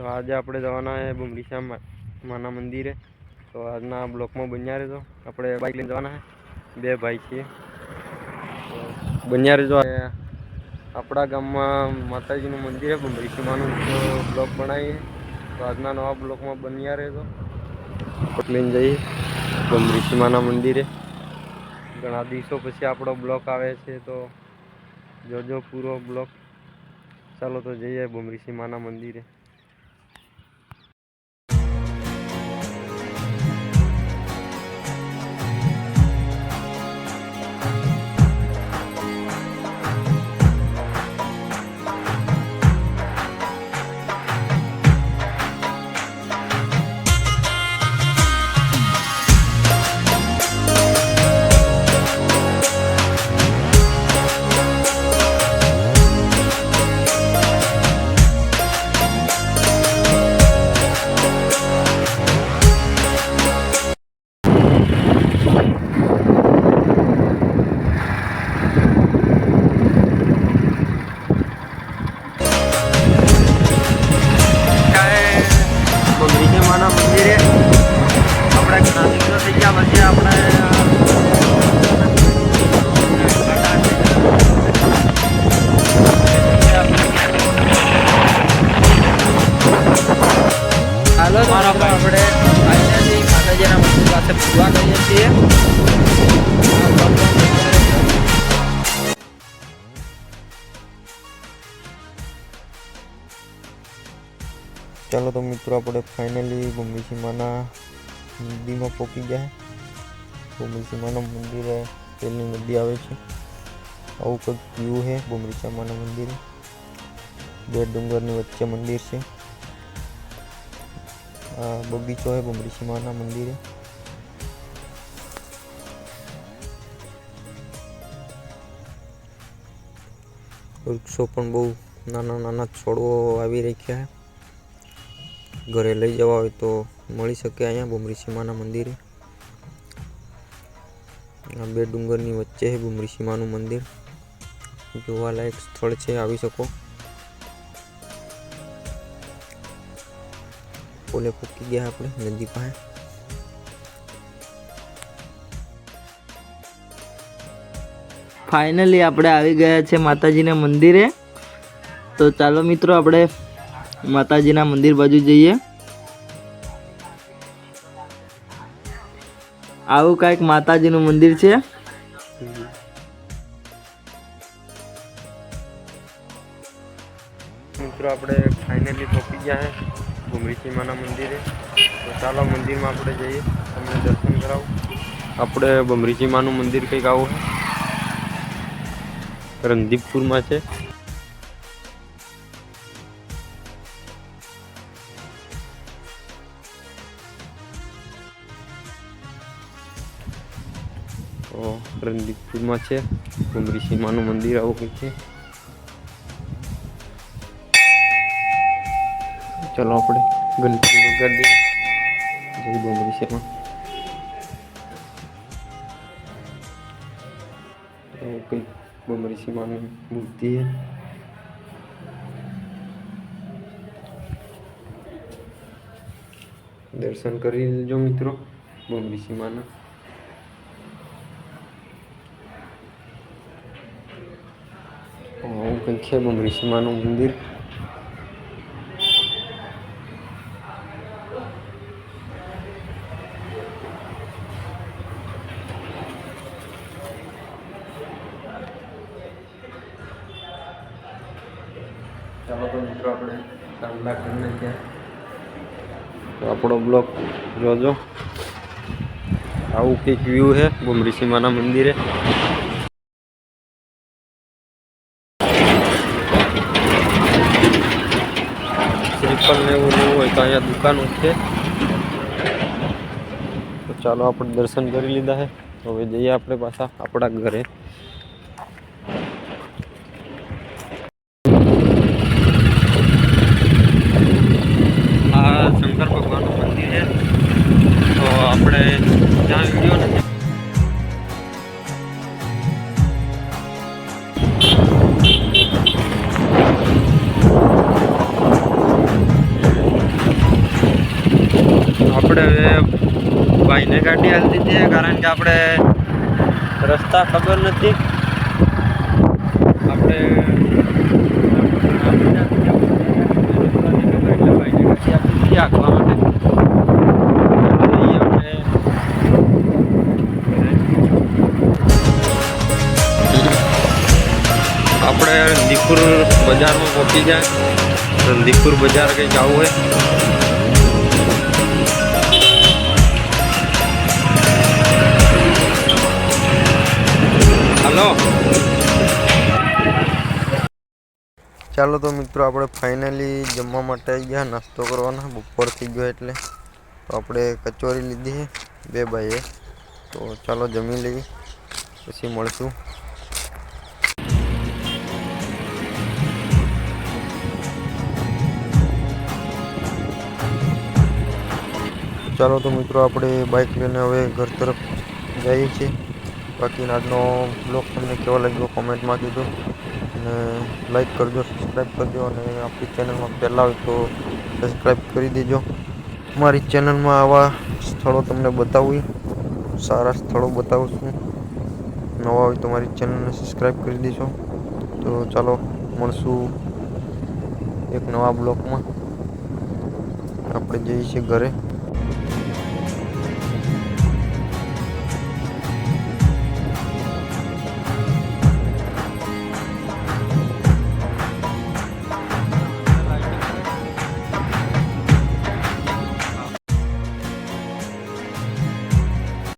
તો આજે આપણે જવાના છે બુમરીશા માના મંદિરે. તો આજના બ્લોકમાં બન્યા રહેજો. આપણે બાઇક લઈને જવાના છે બે ભાઈ છીએ. બન્યા રહેજો. આપણા ગામમાં માતાજીનું મંદિર છે બુમરીશી માનું બ્લોક બનાવીએ. તો આજના નવા બ્લોકમાં બન્યા રહેજો. લઈને જઈએ. બુમરીશી માના મંદિરે. ઘણા દિવસો પછી આપણો બ્લોક આવે છે, તો જોજો પૂરો બ્લોક. ચાલો તો જઈએ બુમરીશી માના મંદિરે. ચાલો તો મિત્રો આપણે ફાઇનલી બુમરીશી માના નદીમાં પહોંચી ગયા બુમરીશી માના મંદિરે પેલી નદી આવે છે. આવું કંઈક વ્યૂ છે બુમરીશા માના મંદિરે. બે ડુંગરની વચ્ચે મંદિર છે. આ બગીચો છે બુમરીશી માના મંદિરે. વૃક્ષો પણ બહુ નાના નાના છોડવો આવી રાખ્યા છે ઘરે લઈ જવા હોય તો મળી શકે અહીંયા બુમરી સીમાના મંદિરે. આ બે ડુંગરની વચ્ચે છે બુમરી મંદિર. જોવાલાયક સ્થળ છે, આવી શકો. પોલે ફૂકી ગયા આપણે નદી પાસે. ફાઇનલી આપણે આવી ગયા છે માતાજીના મંદિરે. તો ચાલો મિત્રો, આપણે માતાજીના મંદિર બાજુ જઈએ. આવું કાંઈક માતાજીનું મંદિર છે. મિત્રો, આપણે ફાઇનલી પહોંચી ગયા છે બુમરી સીમાના મંદિરે. તો ચાલો મંદિરમાં આપણે જઈએ. તમને દર્શન કરાવું. આપણે બમરી માનું મંદિર કંઈક આવું છે રણદીપપુરમાં છે. તો રણદીપપુરમાં છે બુમરી સીમાનું મંદિર આવું કંઈક છે. ચલો આપણે ગણપતિ વગાડી જય બોમરી શર્મા કંઈક બોમરી સીમાની મૂર્તિ છે. દર્શન કરી લેજો મિત્રો બોમરી સીમાના. આવું કંઈક છે બોમરી સીમાનું મંદિર ચાલો તો મિત્રો આપણે ચાંદલા કરીને ત્યાં આપણો બ્લોક જોજો. આવું કંઈક વ્યૂ છે બુમરી સીમાના મંદિરે. શ્રીફળ ને એવું લેવું હોય તો અહીંયા દુકાનો છે તો ચાલો આપણે દર્શન કરી લીધા છે હવે જઈએ આપણે પાછા આપણા ઘરે. ભાઈને ગાડી હાલ દીધી કારણ કે આપણે રસ્તા ખબર નથી. આપણે માટે આપણે રંદીપુર બજારમાં પહોંચી જાય. રંદીપુર બજાર કંઈ જવું હોય. ચાલો તો મિત્રો આપણે ફાઇનલી જમવા માટે આવી ગયા. નાસ્તો કરવાના. બપોર થઈ ગયો એટલે તો આપણે કચોરી લીધી બે ભાઈએ. તો ચાલો જમી લઈએ, પછી મળશું. ચાલો તો મિત્રો આપણે બાઇક લઈને હવે ઘર તરફ જઈએ છીએ. બાકી આજનો બ્લોગ તમને કેવો લાગ્યો? કોમેન્ટમાં કીધો. અને લાઈક કરજો સબસ્ક્રાઈબ કરજો અને આપણી ચેનલમાં પહેલાં હોય તો સબસ્ક્રાઈબ કરી દેજો. મારી ચેનલમાં આવા સ્થળો તમને બતાવી, સારા સ્થળો બતાવું છું નવા હોય તો મારી ચેનલને સબસ્ક્રાઈબ કરી દેજો. તો ચાલો, મળશું એક નવા બ્લોકમાં. આપણે જઈએ છીએ ઘરે.